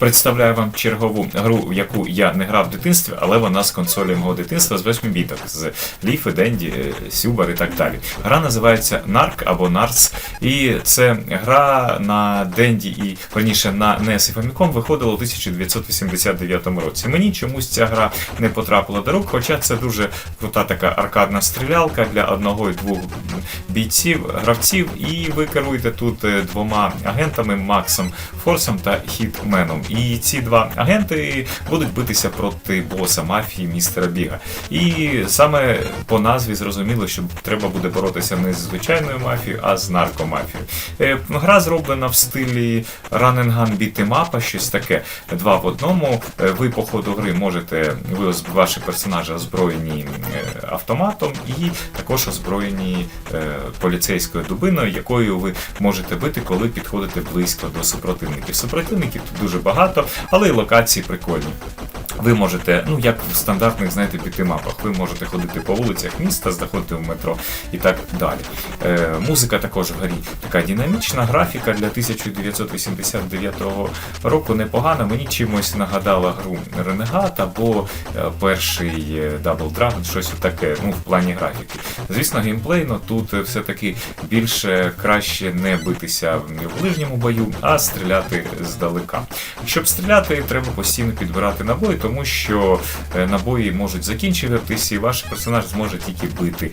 Представляю вам чергову гру, в яку я не грав в дитинстві, але вона з консолі мого дитинства з 8 біток, з Ліфи, Денді, Сюбар і так далі. Гра називається Нарк або Нарс, і це гра на Денді і верніше на NES і Famicom виходила у 1989 році. Мені чомусь ця гра не потрапила до рук, хоча це дуже крута така аркадна стрілялка для одного і двох бійців, гравців, і ви керуєте тут е, двома агентами Максом Форсом та Хітменом. І ці два агенти будуть битися проти боса мафії містера Біга. І саме по назві зрозуміло, що треба буде боротися не з звичайною мафією, а з наркомафією. Е, Гра зроблена в стилі 'em Up, щось таке два в одному. Е, Ви по ходу гри можете, ви ваші персонажі озброєні е, автоматом і також озброєні поліцейською дубиною, якою ви можете бити, коли підходите близько до супротивників. Супротивників тут дуже багато, але і локації прикольні. Ви можете, ну як в стандартних, знаєте, п'ятимапах, ви можете ходити по вулицях міста, заходити в метро і так далі. Е, музика також в грі така динамічна, графіка для 1989 року непогана. Мені чимось нагадала гру Renegade або е, перший е, Double Dragon, щось таке, ну, в плані графіки. Звісно, геймплейно тут е, все-таки більше краще не битися в ближньому бою, а стріляти здалека. Щоб стріляти, треба постійно підбирати набої, тому що е, набої можуть закінчуватись, і ваш персонаж зможе тільки бити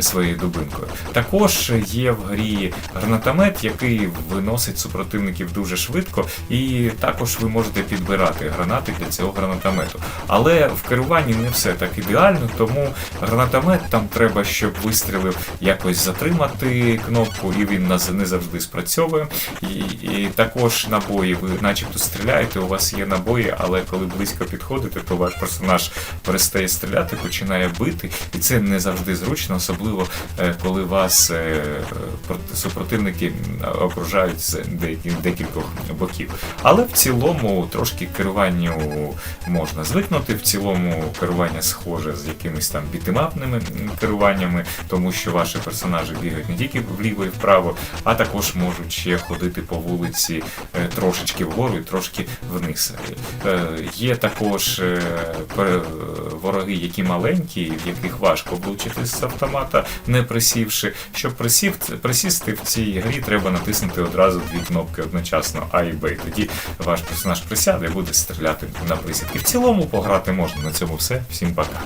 своєю дубинкою. Також є в грі гранатомет, який виносить супротивників дуже швидко, і також ви можете підбирати гранати для цього гранатомету. Але в керуванні не все так ідеально, тому гранатомет там треба, щоб вистрілив якось затримати кнопку, і він не завжди спрацьовує. І, і також набої, ви начебто стріляєте, у вас є набої, але коли близько підходите, то ваш персонаж перестає стріляти, починає бити, і це не завжди зручно, особливо е, коли вас е, супротивники окружають з декількох боків. Але в цілому трошки керуванню можна звикнути. В цілому керування схоже з якимись там бітимапними керуваннями, тому що ваші персонажі бігають не тільки вліво і вправо, а також можуть ще ходити по вулиці е, трошечки вгору і трошки вниз. Е, Є також е, вороги, які маленькі, в яких важко влучити з автомата, не присівши. Щоб присів, присісти в цій грі, треба натиснути одразу дві кнопки одночасно А і Б. І Тоді ваш персонаж присяде і буде стріляти на присідки. В цілому пограти можна. На цьому все. Всім пока.